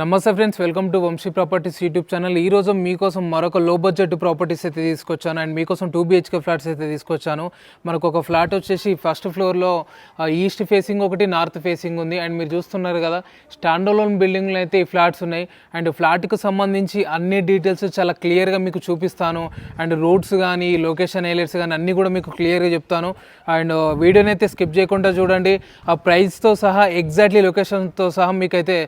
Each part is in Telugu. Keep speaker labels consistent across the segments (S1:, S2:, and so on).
S1: నమస్తే friends welcome to Vamsi properties YouTube channel. ఈ రోజు మీకోసం మరొక లో బడ్జెట్ ప్రాపర్టీస్ అయితే తీసుకొచ్చాను. అండ్ మీకోసం టూ బిహెచ్కే ఫ్లాట్స్ అయితే తీసుకొచ్చాను. మనకు ఒక ఫ్లాట్ వచ్చేసి ఫస్ట్ ఫ్లోర్లో ఈస్ట్ ఫేసింగ్ ఒకటి నార్త్ ఫేసింగ్ ఉంది. అండ్ మీరు చూస్తున్నారు కదా స్టాండ్ లోన్ బిల్డింగ్లు అయితే ఈ ఫ్లాట్స్ ఉన్నాయి. అండ్ ఫ్లాట్కి సంబంధించి అన్ని డీటెయిల్స్ చాలా క్లియర్గా మీకు చూపిస్తాను. అండ్ రోడ్స్ కానీ లొకేషన్ ఏరియర్స్ కానీ అన్నీ కూడా మీకు క్లియర్గా చెప్తాను. అండ్ వీడియోని అయితే స్కిప్ చేయకుండా చూడండి. ఆ ప్రైస్తో సహా ఎగ్జాక్ట్లీ లొకేషన్తో సహా మీకైతే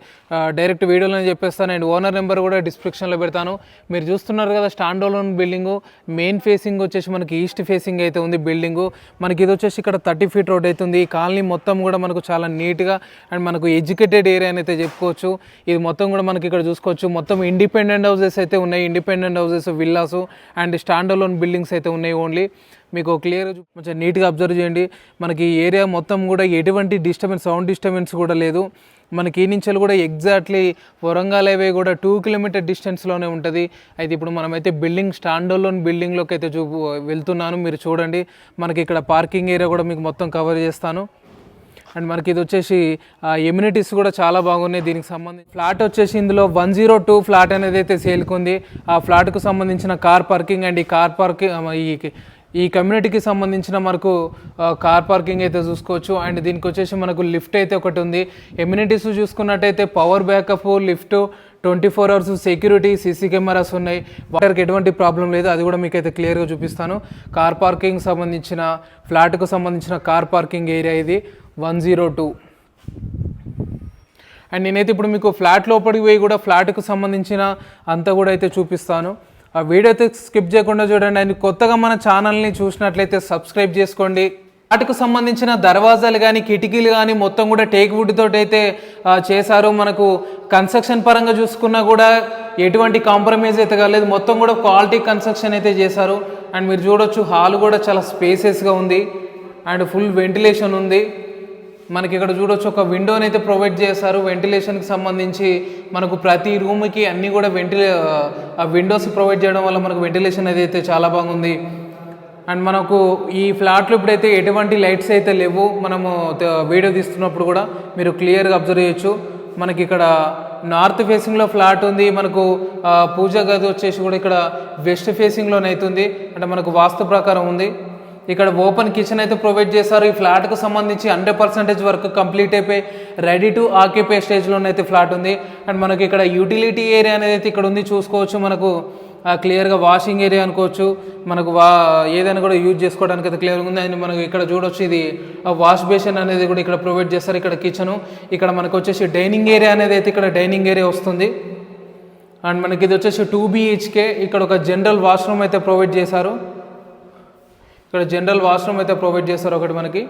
S1: డైరెక్ట్ వీడియోలో చెప్పేస్తాను. అండ్ ఓనర్ నెంబర్ కూడా డిస్క్రిప్షన్లో పెడతాను. మీరు చూస్తున్నారు కదా standalone building. Main facing వచ్చేసి మనకి ఈస్ట్ ఫేసింగ్ అయితే ఉంది బిల్డింగ్. మనకి ఇది వచ్చేసి ఇక్కడ థర్టీ ఫీట్ రోడ్ అవుతుంది ఈ కాలనీ మొత్తం కూడా మనకు చాలా నీట్గా అండ్ మనకు ఎడ్యుకేటెడ్ ఏరియా అని అయితే చెప్పుకోవచ్చు. ఇది మొత్తం కూడా మనకి ఇక్కడ చూసుకోవచ్చు. మొత్తం ఇండిపెండెంట్ హౌసెస్ అయితే ఉన్నాయి. Independent houses villas and standalone buildings అయితే ఉన్నాయి ఓన్లీ. మీకు క్లియర్ కొంచెం నీట్గా అబ్జర్వ్ చేయండి. మనకి ఈ ఏరియా మొత్తం కూడా ఎటువంటి డిస్టర్బెన్స్ సౌండ్ డిస్టర్బెన్స్ కూడా లేదు. మనకి ఈ నుంచి కూడా ఎగ్జాక్ట్లీ వరంగల్ హైవే కూడా టూ కిలోమీటర్ డిస్టెన్స్లోనే ఉంటుంది. అయితే ఇప్పుడు మనమైతే బిల్డింగ్ స్టాండోలోని బిల్డింగ్లోకి అయితే చూ వెళ్తున్నాను. మీరు చూడండి. మనకి ఇక్కడ పార్కింగ్ ఏరియా కూడా మీకు మొత్తం కవర్ చేస్తాను. అండ్ మనకి ఇది వచ్చేసి ఎమ్యూనిటీస్ కూడా చాలా బాగున్నాయి దీనికి సంబంధించి. ఫ్లాట్ వచ్చేసి ఇందులో వన్ జీరో టూ ఫ్లాట్ అనేది అయితే సేల్కుంది ఆ ఫ్లాట్కు సంబంధించిన కార్ పార్కింగ్ అండ్ ఈ కార్ పార్కింగ్ ఈ ఈ కమ్యూనిటీకి సంబంధించిన మనకు కార్ పార్కింగ్ అయితే చూసుకోవచ్చు. అండ్ దీనికి వచ్చేసి మనకు లిఫ్ట్ అయితే ఒకటి ఉంది. ఎమ్యూనిటీస్ చూసుకున్నట్టయితే power backup lift twenty four hours security CC cameras ఉన్నాయి. వాటర్కి ఎటువంటి ప్రాబ్లం లేదు. అది కూడా మీకు అయితే క్లియర్గా చూపిస్తాను. కార్ పార్కింగ్ సంబంధించిన ఫ్లాట్కు సంబంధించిన కార్ పార్కింగ్ ఏరియా ఇది వన్ జీరో టూ. అండ్ నేనైతే ఇప్పుడు మీకు ఫ్లాట్ లోపలికి పోయి కూడా ఫ్లాట్కు సంబంధించిన అంతా కూడా అయితే చూపిస్తాను. ఆ వీడియో అయితే స్కిప్ చేయకుండా చూడండి. అండ్ కొత్తగా మన ఛానల్ని చూసినట్లయితే సబ్స్క్రైబ్ చేసుకోండి. వాటికి సంబంధించిన దర్వాజాలు కానీ కిటికీలు కానీ మొత్తం కూడా టేక్ వుడ్ తోటి అయితే చేశారు. మనకు కన్స్ట్రక్షన్ పరంగా చూసుకున్నా కూడా ఎటువంటి కాంప్రమైజ్ అయితే కాలేదు. మొత్తం కూడా క్వాలిటీ కన్స్ట్రక్షన్ అయితే చేశారు. అండ్ మీరు చూడొచ్చు హాల్ కూడా చాలా స్పేసెస్గా ఉంది. అండ్ ఫుల్ వెంటిలేషన్ ఉంది. మనకి ఇక్కడ చూడొచ్చు ఒక విండోని అయితే ప్రొవైడ్ చేశారు. వెంటిలేషన్కి సంబంధించి మనకు ప్రతి రూమ్కి అన్నీ కూడా వెంటిలే ఆ విండోస్ ప్రొవైడ్ చేయడం వల్ల మనకు వెంటిలేషన్ అయితే చాలా బాగుంది. అండ్ మనకు ఈ ఫ్లాట్లో ఇప్పుడైతే ఎటువంటి లైట్స్ అయితే లేవు. మనము వీడియో తీస్తున్నప్పుడు కూడా మీరు క్లియర్గా అబ్జర్వ్ చేయొచ్చు. మనకి ఇక్కడ నార్త్ ఫేసింగ్లో ఫ్లాట్ ఉంది. మనకు పూజా పూజ గది వచ్చేసి కూడా ఇక్కడ వెస్ట్ ఫేసింగ్లోనైతుంది అంటే మనకు వాస్తు ప్రకారం ఉంది. ఇక్కడ ఓపెన్ కిచెన్ అయితే ప్రొవైడ్ చేశారు. ఈ ఫ్లాట్కు సంబంధించి హండ్రెడ్ పర్సెంటేజ్ వర్క్ కంప్లీట్ అయిపోయి రెడీ టు ఆక్యుపై స్టేజ్లోనే అయితే ఫ్లాట్ ఉంది. అండ్ మనకి ఇక్కడ యూటిలిటీ ఏరియా అనేది అయితే ఇక్కడ ఉంది చూసుకోవచ్చు. మనకు క్లియర్గా వాషింగ్ ఏరియా అనుకోవచ్చు. మనకు వా ఏదైనా కూడా యూజ్ చేసుకోవడానికి అయితే క్లియర్గా ఉంది. అండ్ మనకు ఇక్కడ చూడొచ్చు ఇది వాష్ బేసిన్ అనేది కూడా ఇక్కడ ప్రొవైడ్ చేస్తారు ఇక్కడ కిచెను ఇక్కడ మనకు వచ్చేసి డైనింగ్ ఏరియా అనేది అయితే ఇక్కడ డైనింగ్ ఏరియా వస్తుంది. అండ్ మనకి ఇది వచ్చేసి టూ బీహెచ్కే ఇక్కడ ఒక జనరల్ వాష్రూమ్ అయితే ప్రొవైడ్ చేశారు. ఇక్కడ జనరల్ వాష్రూమ్ అయితే ప్రొవైడ్ చేస్తారు ఒకటి మనకి.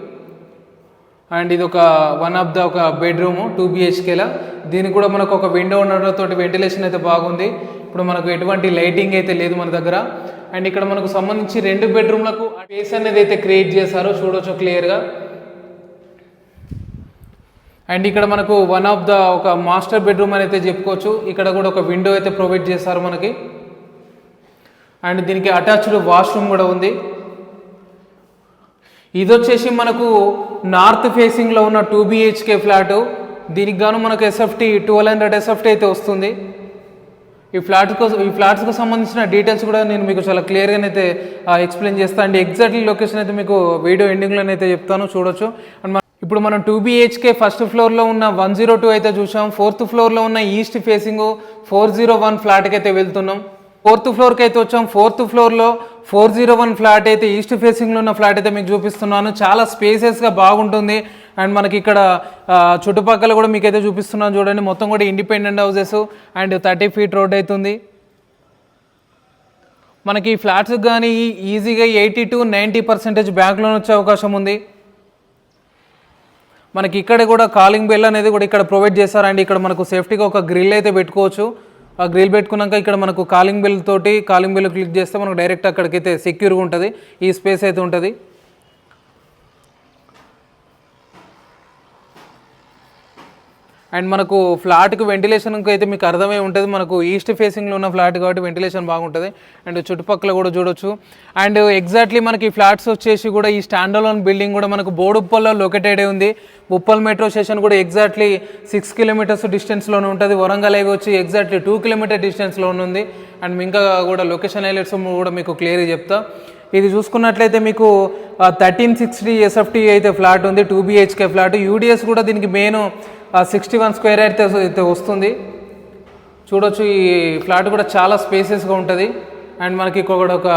S1: అండ్ ఇది ఒక వన్ ఆఫ్ ద ఒక బెడ్రూమ్ టూ బిహెచ్కేలా దీనికి కూడా మనకు ఒక విండో ఉండడంతో వెంటిలేషన్ అయితే బాగుంది. ఇప్పుడు మనకు ఎటువంటి లైటింగ్ అయితే లేదు మన దగ్గర. అండ్ ఇక్కడ మనకు సంబంధించి రెండు బెడ్రూమ్లకు స్పేస్ అనేది అయితే క్రియేట్ చేశారు. చూడొచ్చు క్లియర్గా అండ్ ఇక్కడ మనకు వన్ ఆఫ్ ద ఒక మాస్టర్ బెడ్రూమ్ అని అయితే చెప్పుకోవచ్చు. ఇక్కడ కూడా ఒక విండో అయితే ప్రొవైడ్ చేశారు మనకి. అండ్ దీనికి అటాచ్డ్ వాష్రూమ్ కూడా ఉంది. ఇది వచ్చేసి మనకు నార్త్ ఫేసింగ్లో ఉన్న టూ బిహెచ్కే ఫ్లాట్. దీనికి గాను మనకు ఎస్ఎఫ్టీ ట్వెల్వ్ హండ్రెడ్ ఎస్ఎఫ్టీ అయితే వస్తుంది. ఈ ఫ్లాట్ కోసం ఈ ఫ్లాట్స్కి సంబంధించిన డీటెయిల్స్ కూడా నేను మీకు చాలా క్లియర్గా అయితే ఎక్స్ప్లెయిన్ చేస్తాను అండ్ ఎగ్జాక్ట్లీ లొకేషన్ అయితే మీకు వీడియో ఎండింగ్లోనైతే చెప్తాను చూడొచ్చు. అండ్ ఇప్పుడు మనం టూ బిహెచ్కే ఫస్ట్ ఫ్లోర్లో ఉన్న వన్ జీరో టూ అయితే చూసాం. ఫోర్త్ ఫ్లోర్లో ఉన్న east facing four zero one ఫ్లాట్కి అయితే వెళ్తున్నాం. ఫోర్త్ ఫ్లోర్కి అయితే వచ్చాం. ఫోర్త్ ఫ్లోర్లో ఫోర్ జీరో వన్ ఫ్లాట్ అయితే ఈస్ట్ ఫేసింగ్లో ఉన్న ఫ్లాట్ అయితే మీకు చూపిస్తున్నాను. చాలా స్పేసెస్గా బాగుంటుంది. అండ్ మనకి ఇక్కడ చుట్టుపక్కల కూడా మీకైతే చూపిస్తున్నాను చూడండి. మొత్తం కూడా independent houses. And thirty feet road అవుతుంది మనకి ఈ ఫ్లాట్స్ కానీ ఈజీగా eighty to ninety percentage bank loan వచ్చే అవకాశం ఉంది. మనకి ఇక్కడ కూడా కాలింగ్ బెల్ అనేది కూడా ఇక్కడ ప్రొవైడ్ చేశారు అండ్ ఇక్కడ మనకు సేఫ్టీగా ఒక గ్రిల్ అయితే పెట్టుకోవచ్చు. గ్రిల్ పెట్టుకున్నాక ఇక్కడ మనకు కాలింగ్ బెల్ తోటి కాలింగ్ బెల్ క్లిక్ చేస్తే మనకు డైరెక్ట్ అక్కడికైతే సెక్యూర్గా ఉంటుంది. ఈ స్పేస్ అయితే ఉంటుంది. అండ్ మనకు ఫ్లాట్కి వెంటిలేషన్కి అయితే మీకు అర్థమై ఉంటుంది. మనకు ఈస్ట్ ఫేసింగ్లో ఉన్న ఫ్లాట్ కాబట్టి వెంటిలేషన్ బాగుంటుంది. అండ్ చుట్టుపక్కల కూడా చూడొచ్చు. అండ్ ఎగ్జాక్ట్లీ మనకి ఫ్లాట్స్ వచ్చేసి కూడా ఈ స్టాండలోన్ బిల్డింగ్ కూడా మనకు బోడుప్పల్లో లొకేటెడ్ ఉంది. ఉప్పల్ మెట్రో స్టేషన్ కూడా ఎగ్జాక్ట్లీ సిక్స్ కిలోమీటర్స్ డిస్టెన్స్లోనే ఉంటుంది. వరంగల్ హైవే వచ్చి ఎగ్జాక్ట్లీ టూ కిలోమీటర్ డిస్టెన్స్లో ఉంది. అండ్ ఇంకా కూడా లొకేషన్ హైలైట్స్ కూడా మీకు క్లియర్గా చెప్తా. ఇది చూసుకున్నట్లయితే మీకు థర్టీన్ సిక్స్టీ ఎస్ఎఫ్టీ అయితే ఫ్లాట్ ఉంది. Two BHK flat. యూడిఎస్ కూడా దీనికి మెయిన్ సిక్స్టీ వన్ స్క్వేర్ అయితే అయితే వస్తుంది. చూడొచ్చు ఈ ఫ్లాట్ కూడా చాలా స్పేసెస్గా ఉంటుంది. అండ్ మనకి ఇక్కడ ఒక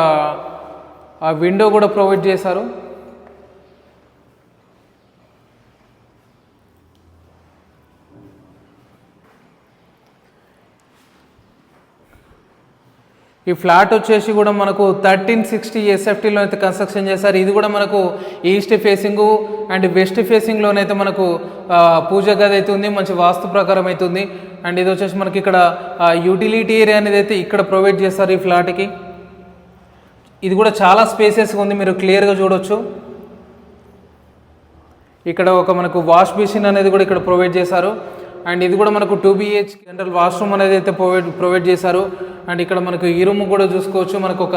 S1: విండో కూడా ప్రొవైడ్ చేశారు. ఈ ఫ్లాట్ వచ్చేసి కూడా మనకు థర్టీన్ సిక్స్టీ ఎస్ఎఫ్టీలో అయితే కన్స్ట్రక్షన్ చేశారు. ఇది కూడా మనకు ఈస్ట్ ఫేసింగ్ అండ్ వెస్ట్ ఫేసింగ్లోనైతే మనకు పూజ గది అయితే ఉంది. మంచి వాస్తు ప్రకారం అయితే ఉంది. అండ్ ఇది వచ్చేసి మనకి ఇక్కడ యూటిలిటీ ఏరియా అనేది అయితే ఇక్కడ ప్రొవైడ్ చేస్తారు ఈ ఫ్లాట్కి. ఇది కూడా చాలా స్పేసెస్గా ఉంది. మీరు క్లియర్గా చూడొచ్చు. ఇక్కడ ఒక మనకు వాష్ మిషన్ అనేది కూడా ఇక్కడ ప్రొవైడ్ చేశారు. అండ్ ఇది కూడా మనకు టూ బిహెచ్ జనరల్ వాష్రూమ్ అనేది అయితే ప్రొవైడ్ ప్రొవైడ్ చేశారు. అండ్ ఇక్కడ మనకు ఈ రూమ్ కూడా చూసుకోవచ్చు. మనకు ఒక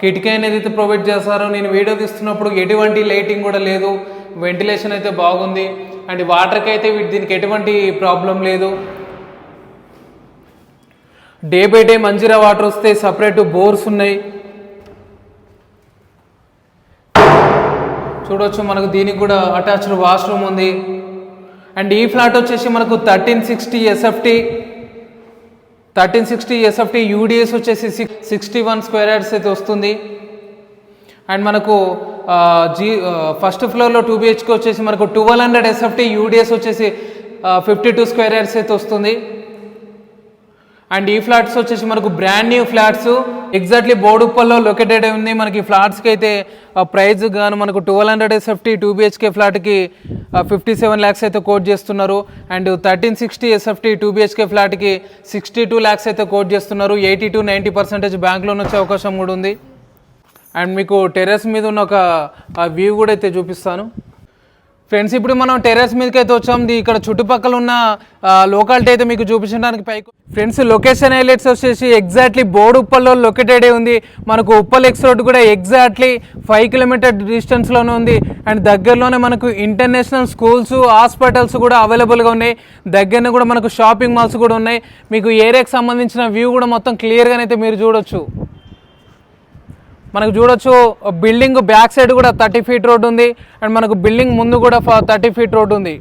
S1: కిటికీ అనేది అయితే ప్రొవైడ్ చేస్తారు నేను వీడియో తీస్తున్నప్పుడు ఎటువంటి లైటింగ్ కూడా లేదు. వెంటిలేషన్ అయితే బాగుంది. అండ్ వాటర్కి అయితే వీటి- దీనికి ఎటువంటి ప్రాబ్లం లేదు. Day by day Manjira water వస్తే సపరేట్ బోర్స్ ఉన్నాయి. చూడొచ్చు మనకు దీనికి కూడా అటాచ్డ్ వాష్రూమ్ ఉంది. అండ్ ఈ ఫ్లాట్ వచ్చేసి మనకు thirteen sixty SFT thirteen sixty SFT UDS వచ్చేసి six sixty one square yards అయితే వస్తుంది. అండ్ మనకు జీ ఫస్ట్ ఫ్లోర్లో టూ బిహెచ్కే వచ్చేసి మనకు ట్వెల్వ్ హండ్రెడ్ ఎస్ఎఫ్టీ యూడిఎస్ వచ్చేసి ఫిఫ్టీ టూ స్క్వేర్ యార్డ్స్ అయితే వస్తుంది. అండ్ ఈ ఫ్లాట్స్ వచ్చేసి మనకు brand new flats exactly బోడుప్పల్లో located ఉంది. మనకి ఫ్లాట్స్కి అయితే ప్రైస్ గాను మనకు twelve hundred SFT two BHK ఫ్లాట్కి ఫిఫ్టీ సెవెన్ ల్యాక్స్ అయితే కోట్ చేస్తున్నారు. And thirteen sixty SFT two BHK ఫ్లాట్కి సిక్స్టీ టూ ల్యాక్స్ అయితే కోట్ చేస్తున్నారు. Eighty to ninety percentage bank loan వచ్చే అవకాశం కూడా ఉంది. అండ్ మీకు టెర్రస్ మీద ఉన్న ఒక వ్యూ కూడా అయితే చూపిస్తాను. ఫ్రెండ్స్ ఇప్పుడు మనం టెర్రస్ మీదకి అయితే వచ్చాం ఇక్కడ చుట్టుపక్కల ఉన్న లోకాలిటీ అయితే మీకు చూపించడానికి పైకి ఫ్రెండ్స్ లొకేషన్ హైలైట్స్ వచ్చేసి ఎగ్జాక్ట్లీ బోర్డు ఉప్పల్లో లొకేటెడ్ ఉంది. మనకు ఉప్పల్ ఎక్స్ రోడ్ కూడా ఎగ్జాక్ట్లీ ఫైవ్ కిలోమీటర్ డిస్టెన్స్లోనే ఉంది. అండ్ దగ్గరలోనే మనకు ఇంటర్నేషనల్ స్కూల్స్ హాస్పిటల్స్ కూడా అవైలబుల్గా ఉన్నాయి. దగ్గరనే కూడా మనకు షాపింగ్ మాల్స్ కూడా ఉన్నాయి. మీకు ఏరియాకి సంబంధించిన వ్యూ కూడా మొత్తం క్లియర్గానైతే మీరు చూడొచ్చు. మనకు చూడొచ్చు బిల్డింగ్ బ్యాక్ సైడ్ కూడా థర్టీ ఫీట్ రోడ్ ఉంది. అండ్ మనకు బిల్డింగ్ ముందు కూడా థర్టీ ఫీట్ రోడ్ ఉంది.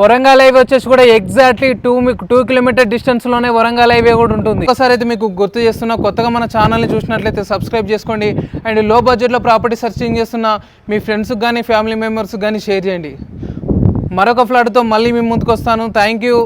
S1: వరంగల్ హైవే వచ్చేసి కూడా ఎగ్జాక్ట్లీ టూ మీకు టూ కిలోమీటర్ డిస్టెన్స్లోనే వరంగల్ హైవే కూడా ఉంటుంది. ఒకసారి అయితే మీకు గుర్తు చేస్తున్నా కొత్తగా మన ఛానల్ని చూసినట్లయితే సబ్స్క్రైబ్ చేసుకోండి. అండ్లో బడ్జెట్లో ప్రాపర్టీ సర్చింగ్ చేస్తున్న మీ ఫ్రెండ్స్కి కానీ ఫ్యామిలీ మెంబర్స్కి కానీ షేర్ చేయండి. మరొక ఫ్లాట్తో మళ్ళీ మీ ముందుకు వస్తాను. Thank you